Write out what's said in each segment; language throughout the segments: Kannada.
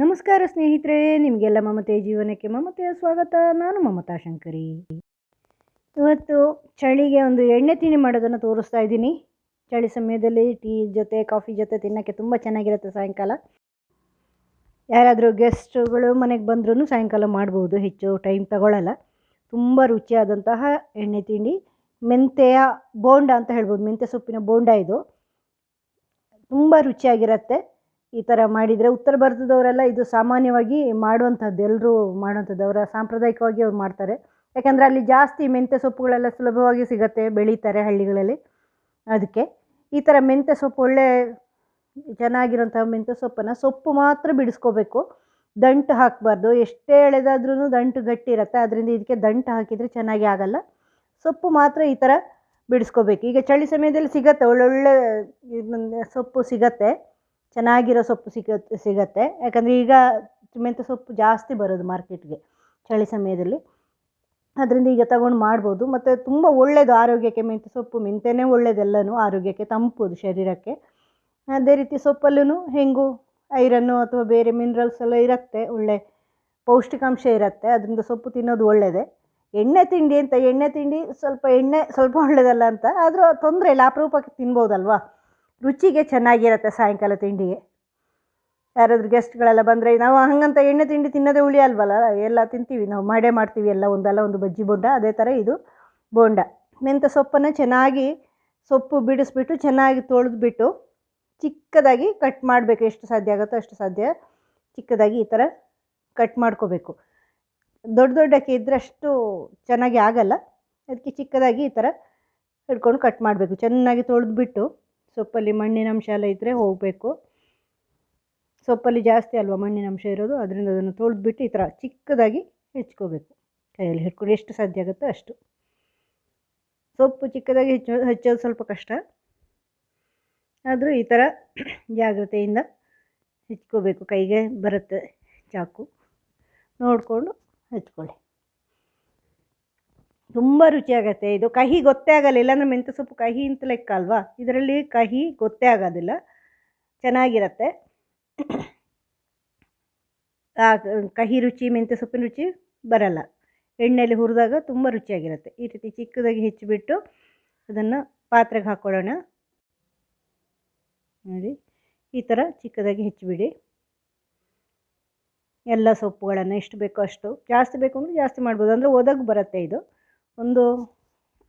ನಮಸ್ಕಾರ ಸ್ನೇಹಿತರೆ, ನಿಮಗೆಲ್ಲ ಮಮತೆ ಜೀವನಕ್ಕೆ ಮಮತೆಯ ಸ್ವಾಗತ. ನಾನು ಮಮತಾ ಶಂಕರಿ. ಇವತ್ತು ಚಳಿಗೆ ಒಂದು ಎಣ್ಣೆ ತಿಂಡಿ ಮಾಡೋದನ್ನು ತೋರಿಸ್ತಾ ಇದ್ದೀನಿ. ಚಳಿ ಸಮಯದಲ್ಲಿ ಟೀ ಜೊತೆ, ಕಾಫಿ ಜೊತೆ ತಿನ್ನೋಕ್ಕೆ ತುಂಬ ಚೆನ್ನಾಗಿರುತ್ತೆ ಸಾಯಂಕಾಲ. ಯಾರಾದರೂ ಗೆಸ್ಟ್ಗಳು ಮನೆಗೆ ಬಂದ್ರೂ ಸಾಯಂಕಾಲ ಮಾಡ್ಬೋದು, ಹೆಚ್ಚು ಟೈಮ್ ತಗೊಳ್ಳಲ್ಲ ತುಂಬ ರುಚಿಯಾದಂತಹ ಎಣ್ಣೆ ತಿಂಡಿ. ಮೆಂತೆಯ ಬೋಂಡ ಅಂತ ಹೇಳ್ಬೋದು. ಮೆಂತ್ಯ ಸೊಪ್ಪಿನ ಬೋಂಡ ಇದು. ತುಂಬ ರುಚಿಯಾಗಿರುತ್ತೆ. ಈ ಥರ ಮಾಡಿದರೆ ಉತ್ತರ ಭಾರತದವರೆಲ್ಲ ಇದು ಸಾಮಾನ್ಯವಾಗಿ ಮಾಡುವಂಥದ್ದು ಎಲ್ಲರೂ ಮಾಡುವಂಥದ್ದು, ಅವರ ಸಾಂಪ್ರದಾಯಿಕವಾಗಿ ಅವ್ರು ಮಾಡ್ತಾರೆ. ಯಾಕಂದರೆ ಅಲ್ಲಿ ಜಾಸ್ತಿ ಮೆಂತ್ಯ ಸೊಪ್ಪುಗಳೆಲ್ಲ ಸುಲಭವಾಗಿ ಸಿಗುತ್ತೆ ಬೆಳೀತಾರೆ ಹಳ್ಳಿಗಳಲ್ಲಿ. ಅದಕ್ಕೆ ಈ ಥರ ಮೆಂತ್ಯ ಸೊಪ್ಪು, ಒಳ್ಳೆ ಚೆನ್ನಾಗಿರೋಂಥ ಮೆಂತ್ಯ ಸೊಪ್ಪನ್ನು ಸೊಪ್ಪು ಮಾತ್ರ ಬಿಡಿಸ್ಕೋಬೇಕು. ದಂಟು ಹಾಕಬಾರ್ದು, ಎಷ್ಟೇ ಎಳೆದಾದ್ರೂ ದಂಟು ಗಟ್ಟಿ ಇರುತ್ತೆ ಅದರಿಂದ ಇದಕ್ಕೆ ದಂಟು ಹಾಕಿದರೆ ಚೆನ್ನಾಗಿ ಆಗಲ್ಲ. ಸೊಪ್ಪು ಮಾತ್ರ ಈ ಥರ ಬಿಡಿಸ್ಕೋಬೇಕು. ಈಗ ಚಳಿ ಸಮಯದಲ್ಲಿ ಸಿಗತ್ತೆ, ಒಳ್ಳೊಳ್ಳೆ ಸೊಪ್ಪು ಸಿಗತ್ತೆ. ಚೆನ್ನಾಗಿರೋ ಸೊಪ್ಪು ಸಿಗತ್ತೆ ಸಿಗತ್ತೆ. ಯಾಕಂದರೆ ಈಗ ಮೆಂತ್ಯ ಸೊಪ್ಪು ಜಾಸ್ತಿ ಬರೋದು ಮಾರ್ಕೆಟ್ಗೆ ಚಳಿ ಸಮಯದಲ್ಲಿ. ಅದರಿಂದ ಈಗ ತಗೊಂಡು ಮಾಡ್ಬೋದು. ಮತ್ತು ತುಂಬ ಒಳ್ಳೆಯದು ಆರೋಗ್ಯಕ್ಕೆ, ಮೆಂತ್ಯ ಸೊಪ್ಪು ಮೆಂತ್ಯನೇ ಒಳ್ಳೆಯದೆಲ್ಲನೂ ಆರೋಗ್ಯಕ್ಕೆ ತಂಪು ಅದು ಶರೀರಕ್ಕೆ. ಅದೇ ರೀತಿ ಸೊಪ್ಪಲ್ಲೂ ಹೆಂಗು, ಐರನ್ನು ಅಥವಾ ಬೇರೆ ಮಿನರಲ್ಸ್ ಎಲ್ಲ ಇರುತ್ತೆ, ಒಳ್ಳೆ ಪೌಷ್ಟಿಕಾಂಶ ಇರುತ್ತೆ. ಅದರಿಂದ ಸೊಪ್ಪು ತಿನ್ನೋದು ಒಳ್ಳೆಯದೇ ಎಣ್ಣೆ ತಿಂಡಿ ಅಂತ, ಎಣ್ಣೆ ತಿಂಡಿ ಸ್ವಲ್ಪ ಎಣ್ಣೆ ಸ್ವಲ್ಪ ಒಳ್ಳೆಯದಲ್ಲ ಅಂತ. ಆದರೂ ತೊಂದರೆ ಇಲ್ಲ ಅಪರೂಪಕ್ಕೆ ತಿನ್ಬೋದಲ್ವಾ? ರುಚಿಗೆ ಚೆನ್ನಾಗಿರುತ್ತೆ ಸಾಯಂಕಾಲ ತಿಂಡಿಗೆ. ಯಾರಾದರೂ ಗೆಸ್ಟ್ಗಳೆಲ್ಲ ಬಂದರೆ, ನಾವು ಹಂಗಂತ ಎಣ್ಣೆ ತಿಂಡಿ ತಿನ್ನೋದೇ ಉಳಿಯಲ್ವಲ್ಲ ಎಲ್ಲ ತಿಂತೀವಿ. ನಾವು ಮಾಡೇ ಮಾಡ್ತೀವಿ ಎಲ್ಲ ಒಂದಲ್ಲ ಒಂದು ಬಜ್ಜಿ ಬೋಂಡ. ಅದೇ ಥರ ಇದು ಬೋಂಡ. ಮೆಂತ್ಯ ಸೊಪ್ಪನ್ನು ಚೆನ್ನಾಗಿ ಸೊಪ್ಪು ಬಿಡಿಸ್ಬಿಟ್ಟು ಚೆನ್ನಾಗಿ ತೊಳೆದ್ಬಿಟ್ಟು ಚಿಕ್ಕದಾಗಿ ಕಟ್ ಮಾಡಬೇಕು. ಎಷ್ಟು ಸಾಧ್ಯ ಆಗುತ್ತೋ ಅಷ್ಟು ಸಾಧ್ಯ. ಚಿಕ್ಕದಾಗಿ ಈ ಥರ ಕಟ್ ಮಾಡ್ಕೋಬೇಕು. ದೊಡ್ಡ ದೊಡ್ಡಕ್ಕೆ ಇದ್ದರೆ ಅಷ್ಟು ಚೆನ್ನಾಗಿ ಆಗಲ್ಲ. ಅದಕ್ಕೆ ಚಿಕ್ಕದಾಗಿ ಈ ಥರ ಹಿಡ್ಕೊಂಡು ಕಟ್ ಮಾಡಬೇಕು. ಚೆನ್ನಾಗಿ ತೊಳೆದ್ಬಿಟ್ಟು ಸೊಪ್ಪಲ್ಲಿ ಮಣ್ಣಿನ ಅಂಶ ಎಲ್ಲ ಇದ್ದರೆ ಹೋಗಬೇಕು. ಸೊಪ್ಪಲ್ಲಿ ಜಾಸ್ತಿ ಅಲ್ವಾ ಮಣ್ಣಿನ ಅಂಶ ಇರೋದು? ಅದರಿಂದ ಅದನ್ನು ತೊಳೆದ್ಬಿಟ್ಟು ಈ ಥರ ಚಿಕ್ಕದಾಗಿ ಹೆಚ್ಕೋಬೇಕು. ಕೈಯಲ್ಲಿ ಹಿಡ್ಕೊಂಡು ಎಷ್ಟು ಸಾಧ್ಯ ಆಗುತ್ತೋ ಅಷ್ಟು. ಸೊಪ್ಪು ಚಿಕ್ಕದಾಗಿ ಹೆಚ್ಚೋ, ಹೆಚ್ಚೋದು ಸ್ವಲ್ಪ ಕಷ್ಟ. ಆದರೂ ಈ ಥರ ಜಾಗ್ರತೆಯಿಂದ ಹೆಚ್ಕೋಬೇಕು. ಕೈಗೆ ಬರುತ್ತೆ ಚಾಕು. ನೋಡಿಕೊಂಡು ಹೆಚ್ಕೊಳ್ಳಿ. ತುಂಬ ರುಚಿಯಾಗತ್ತೆ ಇದು ಕಹಿ ಗೊತ್ತೇ ಆಗಲ್ಲ. ಇಲ್ಲಾಂದರೆ ಮೆಂತ್ಯ ಸೊಪ್ಪು ಕಹಿ ಅಂತ ಲೆಕ್ಕ ಅಲ್ವಾ? ಇದರಲ್ಲಿ ಕಹಿ ಗೊತ್ತೇ ಆಗೋದಿಲ್ಲ. ಚೆನ್ನಾಗಿರತ್ತೆ. ಕಹಿ ರುಚಿ, ಮೆಂತ್ಯ ಸೊಪ್ಪಿನ ರುಚಿ ಬರಲ್ಲ. ಎಣ್ಣೆಯಲ್ಲಿ ಹುರಿದಾಗ ತುಂಬ ರುಚಿಯಾಗಿರುತ್ತೆ. ಈ ರೀತಿ ಚಿಕ್ಕದಾಗಿ ಹೆಚ್ಚಿಬಿಟ್ಟು ಅದನ್ನು ಪಾತ್ರೆಗೆ ಹಾಕ್ಕೊಳ್ಳೋಣ ನೋಡಿ, ಈ ಥರ ಚಿಕ್ಕದಾಗಿ ಹೆಚ್ಚಿಬಿಡಿ. ಎಲ್ಲ ಸೊಪ್ಪುಗಳನ್ನು ಎಷ್ಟು ಬೇಕೋ ಅಷ್ಟು. ಜಾಸ್ತಿ ಬೇಕು ಅಂದರೆ ಜಾಸ್ತಿ ಮಾಡ್ಬೋದು. ಅಂದರೆ ಒದಗಿ ಬರುತ್ತೆ ಇದು. ಒಂದು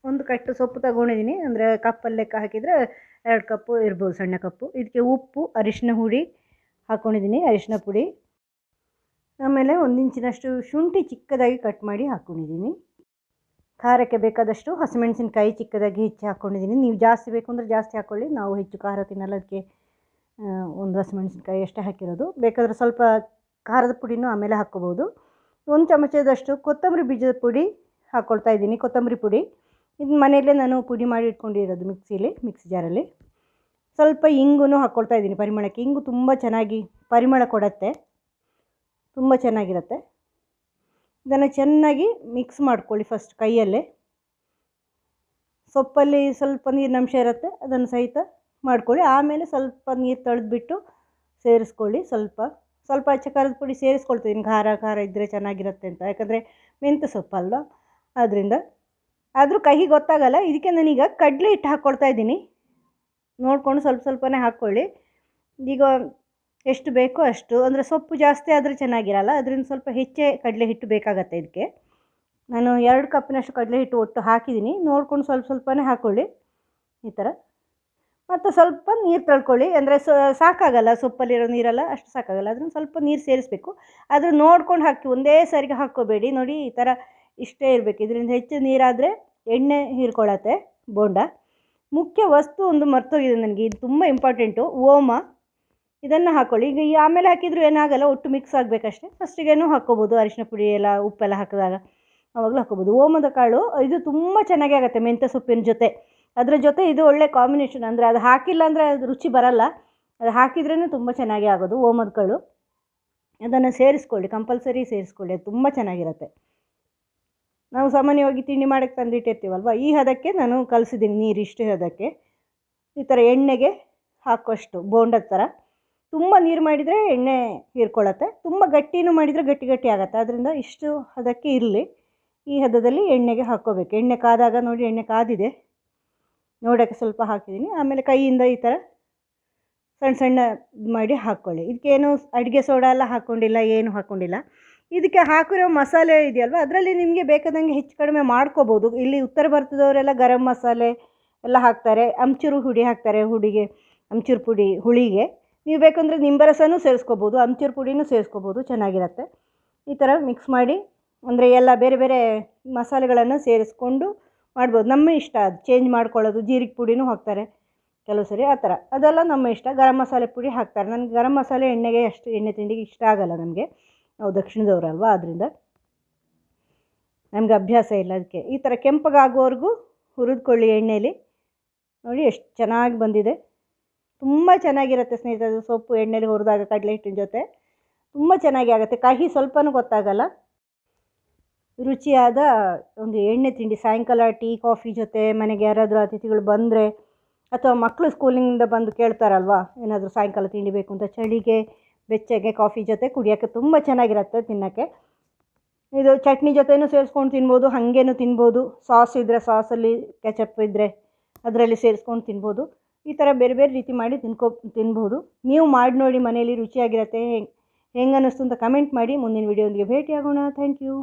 ಒಂದು ಕಟ್ಟು ಸೊಪ್ಪು ತಗೊಂಡಿದ್ದೀನಿ ಅಂದರೆ ಕಪ್ಪಲ್ಲಿ ಲೆಕ್ಕ ಹಾಕಿದರೆ ಎರಡು ಕಪ್ಪು ಇರ್ಬೋದು, ಸಣ್ಣ ಕಪ್ಪು. ಇದಕ್ಕೆ ಉಪ್ಪು, ಅರಿಶಿನ ಹುಡಿ ಹಾಕ್ಕೊಂಡಿದ್ದೀನಿ ಅರಿಶಿನ ಪುಡಿ. ಆಮೇಲೆ ಒಂದು ಇಂಚಿನಷ್ಟು ಶುಂಠಿ ಚಿಕ್ಕದಾಗಿ ಕಟ್ ಮಾಡಿ ಹಾಕ್ಕೊಂಡಿದ್ದೀನಿ ಖಾರಕ್ಕೆ ಬೇಕಾದಷ್ಟು ಹಸಿಮೆಣಸಿನ್ಕಾಯಿ ಚಿಕ್ಕದಾಗಿ ಹೆಚ್ಚಿ ಹಾಕ್ಕೊಂಡಿದ್ದೀನಿ ನೀವು ಜಾಸ್ತಿ ಬೇಕು ಅಂದರೆ ಜಾಸ್ತಿ ಹಾಕ್ಕೊಳ್ಳಿ ನಾವು ಹೆಚ್ಚು ಖಾರ ತಿನ್ನಲ್ಲ ಅದಕ್ಕೆ ಒಂದು ಹಸಿಮೆಣಸಿನ್ಕಾಯಿ ಅಷ್ಟೇ ಹಾಕಿರೋದು. ಬೇಕಾದರೆ ಸ್ವಲ್ಪ ಖಾರದ ಪುಡಿನೂ ಆಮೇಲೆ ಹಾಕ್ಕೋಬೋದು. ಒಂದು ಚಮಚದಷ್ಟು ಕೊತ್ತಂಬರಿ ಬೀಜದ ಪುಡಿ ಹಾಕ್ಕೊಳ್ತಾ ಇದ್ದೀನಿ ಕೊತ್ತಂಬರಿ ಪುಡಿ. ಇದು ಮನೆಯಲ್ಲೇ ನಾನು ಪುಡಿ ಮಾಡಿ ಇಟ್ಕೊಂಡಿರೋದು ಮಿಕ್ಸಿಲಿ, ಮಿಕ್ಸಿ ಜಾರಲ್ಲಿ. ಸ್ವಲ್ಪ ಇಂಗು ಹಾಕ್ಕೊಳ್ತಾ ಇದ್ದೀನಿ ಪರಿಮಳಕ್ಕೆ. ಇಂಗು ತುಂಬ ಚೆನ್ನಾಗಿ ಪರಿಮಳ ಕೊಡುತ್ತೆ. ತುಂಬ ಚೆನ್ನಾಗಿರುತ್ತೆ. ಇದನ್ನು ಚೆನ್ನಾಗಿ ಮಿಕ್ಸ್ ಮಾಡ್ಕೊಳ್ಳಿ ಫಸ್ಟ್ ಕೈಯಲ್ಲೇ. ಸೊಪ್ಪಲ್ಲಿ ಸ್ವಲ್ಪ ನೀರಿನಂಶ ಇರುತ್ತೆ, ಅದನ್ನು ಸಹಿತ ಮಾಡ್ಕೊಳ್ಳಿ. ಆಮೇಲೆ ಸ್ವಲ್ಪ ನೀರು ತಳೆದುಬಿಟ್ಟು ಸೇರಿಸ್ಕೊಳ್ಳಿ ಸ್ವಲ್ಪ. ಸ್ವಲ್ಪ ಅಚ್ಚ ಖಾರದ ಪುಡಿ ಸೇರಿಸ್ಕೊಳ್ತೀನಿ ಖಾರ ಖಾರ ಇದ್ದರೆ ಚೆನ್ನಾಗಿರುತ್ತೆ ಅಂತ. ಯಾಕಂದರೆ ಮೆಂತ್ಯ ಸೊಪ್ಪಲ್ವ? ಆದ್ದರಿಂದ ಆದರೂ ಕಹಿ ಗೊತ್ತಾಗಲ್ಲ, ಇದಕ್ಕೆ ನಾನೀಗ ಕಡಲೆ ಹಿಟ್ಟು ಹಾಕ್ಕೊಳ್ತಾ ಇದ್ದೀನಿ. ನೋಡಿಕೊಂಡು ಸ್ವಲ್ಪ ಸ್ವಲ್ಪನೇ ಹಾಕ್ಕೊಳ್ಳಿ. ಈಗ ಎಷ್ಟು ಬೇಕೋ ಅಷ್ಟು, ಅಂದರೆ ಸೊಪ್ಪು ಜಾಸ್ತಿ ಆದರೆ ಚೆನ್ನಾಗಿರಲ್ಲ, ಅದರಿಂದ ಸ್ವಲ್ಪ ಹೆಚ್ಚೇ ಕಡಲೆ ಹಿಟ್ಟು ಬೇಕಾಗತ್ತೆ ಇದಕ್ಕೆ. ನಾನು ಎರಡು ಕಪ್ಪಿನಷ್ಟು ಕಡಲೆ ಹಿಟ್ಟು ಒಟ್ಟು ಹಾಕಿದ್ದೀನಿ. ನೋಡ್ಕೊಂಡು ಸ್ವಲ್ಪ ಸ್ವಲ್ಪನೇ ಹಾಕ್ಕೊಳ್ಳಿ. ಈ ಥರ. ಮತ್ತು ಸ್ವಲ್ಪ ನೀರು ತಳ್ಕೊಳ್ಳಿ. ಅಂದರೆ ಸಾಕಾಗಲ್ಲ, ಸೊಪ್ಪಲ್ಲಿರೋ ನೀರೆಲ್ಲ, ಅಷ್ಟು ಸಾಕಾಗಲ್ಲ. ಅದನ್ನು ಸ್ವಲ್ಪ ನೀರು ಸೇರಿಸಬೇಕು. ಆದರೆ ನೋಡ್ಕೊಂಡು ಹಾಕಿ, ಒಂದೇ ಸಾರಿಗೆ ಹಾಕ್ಕೋಬೇಡಿ. ನೋಡಿ, ಈ ಥರ ಇಷ್ಟೇ ಇರಬೇಕು. ಇದರಿಂದ ಹೆಚ್ಚು ನೀರಾದರೆ ಎಣ್ಣೆ ಹೀರ್ಕೊಳ್ಳತ್ತೆ ಬೋಂಡ. ಮುಖ್ಯ ವಸ್ತು ಒಂದು ಮರ್ತೋಗಿದೆ ನನಗೆ. ಇದು ತುಂಬ ಇಂಪಾರ್ಟೆಂಟು ಓಮ. ಇದನ್ನು ಹಾಕ್ಕೊಳ್ಳಿ ಈಗ ಈ ಆಮೇಲೆ ಹಾಕಿದರೂ ಏನಾಗಲ್ಲ, ಒಟ್ಟು ಮಿಕ್ಸ್ ಆಗಬೇಕಷ್ಟೇ. ಫಸ್ಟಿಗೇನು ಹಾಕ್ಕೋಬೋದು. ಅರಿಶಿನ ಪುಡಿ ಎಲ್ಲ, ಉಪ್ಪೆಲ್ಲ ಹಾಕಿದಾಗ ಅವಾಗಲೂ ಹಾಕ್ಕೋಬೋದು. ಓಮದ ಕಾಳು, ಇದು ತುಂಬ ಚೆನ್ನಾಗಿ ಆಗುತ್ತೆ ಮೆಂತ್ಯ ಸೊಪ್ಪಿನ ಜೊತೆ. ಅದರ ಜೊತೆ ಇದು ಒಳ್ಳೆ ಕಾಂಬಿನೇಷನ್ ಅಂದರೆ ಅದು ಹಾಕಿಲ್ಲ ಅಂದರೆ ಅದು ರುಚಿ ಬರಲ್ಲ. ಅದು ಹಾಕಿದ್ರೇ ತುಂಬ ಚೆನ್ನಾಗಿ ಆಗೋದು ಓಮದ ಕಾಳು. ಅದನ್ನು ಸೇರಿಸ್ಕೊಳ್ಳಿ. ಕಂಪಲ್ಸರಿ ಸೇರಿಸ್ಕೊಳ್ಳಿ. ಅದು ತುಂಬ ಚೆನ್ನಾಗಿರುತ್ತೆ. ನಾವು ಸಾಮಾನ್ಯವಾಗಿ ತಿಂಡಿ ಮಾಡೋಕ್ಕೆ ತಂದಿಟ್ಟಿರ್ತೀವಲ್ವ? ಈ ಹದಕ್ಕೆ ನಾನು ಕಲಸಿದ್ದೀನಿ ನೀರು ಇಷ್ಟು ಹದಕ್ಕೆ. ಈ ಥರ ಎಣ್ಣೆಗೆ ಹಾಕೋಷ್ಟು ಬೋಂಡದ ಥರ ತುಂಬ ನೀರು ಮಾಡಿದರೆ ಎಣ್ಣೆ ಹೀರ್ಕೊಳ್ಳುತ್ತೆ. ತುಂಬ ಗಟ್ಟಿನೂ ಮಾಡಿದರೆ ಗಟ್ಟಿ ಗಟ್ಟಿ ಆಗುತ್ತೆ. ಅದರಿಂದ ಇಷ್ಟು ಹದಕ್ಕೆ ಇರಲಿ. ಈ ಹದದಲ್ಲಿ ಎಣ್ಣೆಗೆ ಹಾಕ್ಕೋಬೇಕು. ಎಣ್ಣೆ ಕಾದಾಗ ನೋಡಿ, ಎಣ್ಣೆ ಕಾದಿದೆ. ನೋಡೋಕ್ಕೆ ಸ್ವಲ್ಪ ಹಾಕಿದ್ದೀನಿ. ಆಮೇಲೆ ಕೈಯಿಂದ ಈ ಥರ ಸಣ್ಣ ಸಣ್ಣ ಮಾಡಿ ಹಾಕ್ಕೊಳ್ಳಿ. ಇದಕ್ಕೇನು ಅಡುಗೆ ಸೋಡಾ ಎಲ್ಲ ಹಾಕ್ಕೊಂಡಿಲ್ಲ ಏನು ಹಾಕ್ಕೊಂಡಿಲ್ಲ ಇದಕ್ಕೆ ಹಾಕಿರೋ ಮಸಾಲೆ ಇದೆಯಲ್ವ? ಅದರಲ್ಲಿ ನಿಮಗೆ ಬೇಕಾದಂಗೆ ಹೆಚ್ಚು ಕಡಿಮೆ ಮಾಡ್ಕೋಬೋದು. ಇಲ್ಲಿ ಉತ್ತರ ಭಾರತದವರೆಲ್ಲ ಗರಂ ಮಸಾಲೆ ಎಲ್ಲ ಹಾಕ್ತಾರೆ. ಅಮ್ಚೂರು ಹುಡಿ ಹಾಕ್ತಾರೆ ಹುಡಿಗೆ, ಅಮ್ಚೂರು ಪುಡಿ, ಹುಳಿಗೆ. ನೀವು ಬೇಕಂದರೆ ನಿಂಬರಸನೂ ಸೇರಿಸ್ಕೋಬೋದು, ಅಮ್ಚೂರು ಪುಡಿನೂ ಸೇರಿಸ್ಕೋಬೋದು, ಚೆನ್ನಾಗಿರುತ್ತೆ. ಈ ಥರ ಮಿಕ್ಸ್ ಮಾಡಿ, ಅಂದರೆ ಎಲ್ಲ ಬೇರೆ ಬೇರೆ ಮಸಾಲೆಗಳನ್ನು ಸೇರಿಸ್ಕೊಂಡು ಮಾಡ್ಬೋದು. ನಮ್ಮ ಇಷ್ಟ ಅದು. ಚೇಂಜ್ ಮಾಡ್ಕೊಳ್ಳೋದು, ಜೀರಿಗೆ ಪುಡಿನೂ ಹಾಕ್ತಾರೆ ಕೆಲವು ಸರಿ, ಆ ಥರ. ಅದೆಲ್ಲ ನಮ್ಮ ಇಷ್ಟ. ಗರಂ ಮಸಾಲೆ ಪುಡಿ ಹಾಕ್ತಾರೆ. ನನಗೆ ಗರಂ ಮಸಾಲೆ ಎಣ್ಣೆಗೆ ಅಷ್ಟು, ಎಣ್ಣೆ ತಿಂಡಿಗೆ ಇಷ್ಟ ಆಗಲ್ಲ ನಮಗೆ. ನಾವು ದಕ್ಷಿಣದವರಲ್ವಾ? ಆದ್ದರಿಂದ ನಮಗೆ ಅಭ್ಯಾಸ ಇಲ್ಲ ಅದಕ್ಕೆ. ಈ ಥರ ಕೆಂಪಗಾಗುವವರೆಗೂ ಹುರಿದುಕೊಳ್ಳಿ ಎಣ್ಣೆಯಲ್ಲಿ ನೋಡಿ ಎಷ್ಟು ಚೆನ್ನಾಗಿ ಬಂದಿದೆ. ತುಂಬ ಚೆನ್ನಾಗಿರುತ್ತೆ ಸ್ನೇಹಿತರೆ ಸೊಪ್ಪು ಎಣ್ಣೆಲಿ ಹುರಿದಾಗ ಕಡಲೆ ಹಿಟ್ಟಿನ ಜೊತೆ. ತುಂಬ ಚೆನ್ನಾಗಿ ಆಗುತ್ತೆ. ಕಹಿ ಸ್ವಲ್ಪನೂ ಗೊತ್ತಾಗಲ್ಲ. ರುಚಿಯಾದ ಒಂದು ಎಣ್ಣೆ ತಿಂಡಿ, ಸಾಯಂಕಾಲ ಟೀ, ಕಾಫಿ ಜೊತೆ, ಮನೆಗೆ ಯಾರಾದರೂ ಅತಿಥಿಗಳು ಬಂದರೆ, ಅಥವಾ ಮಕ್ಕಳು ಸ್ಕೂಲಿಂದ ಬಂದು ಕೇಳ್ತಾರಲ್ವಾ, ಏನಾದರೂ ಸಾಯಂಕಾಲ ತಿಂಡಿ ಬೇಕು ಅಂತ, ಚಳಿಗೆ ಬೆಚ್ಚಗೆ, ಕಾಫಿ ಜೊತೆ ಕುಡಿಯೋಕ್ಕೆ ತುಂಬ ಚೆನ್ನಾಗಿರುತ್ತೆ ತಿನ್ನೋಕ್ಕೆ. ಇದು ಚಟ್ನಿ ಜೊತೆನೂ ಸೇರಿಸ್ಕೊಂಡು ತಿನ್ಬೋದು, ಹಾಗೇನು ತಿನ್ಬೋದು. ಸಾಸ್ ಇದ್ದರೆ ಸಾಸಲ್ಲಿ, ಕೆಚಪ್ ಇದ್ದರೆ ಅದರಲ್ಲಿ ಸೇರಿಸ್ಕೊಂಡು ತಿನ್ಬೋದು. ಈ ಥರ ಬೇರೆ ಬೇರೆ ರೀತಿ ಮಾಡಿ ತಿನ್ಕೊ, ತಿನ್ಬೋದು. ನೀವು ಮಾಡಿ ನೋಡಿ ಮನೆಯಲ್ಲಿ ರುಚಿಯಾಗಿರುತ್ತೆ, ಹೆಂಗೆ ಹೆಂಗೆ ಅನ್ನಿಸ್ತು ಅಂತ ಕಮೆಂಟ್ ಮಾಡಿ ಮುಂದಿನ ವೀಡಿಯೋದಿಗೆ ಭೇಟಿಯಾಗೋಣ. Thank you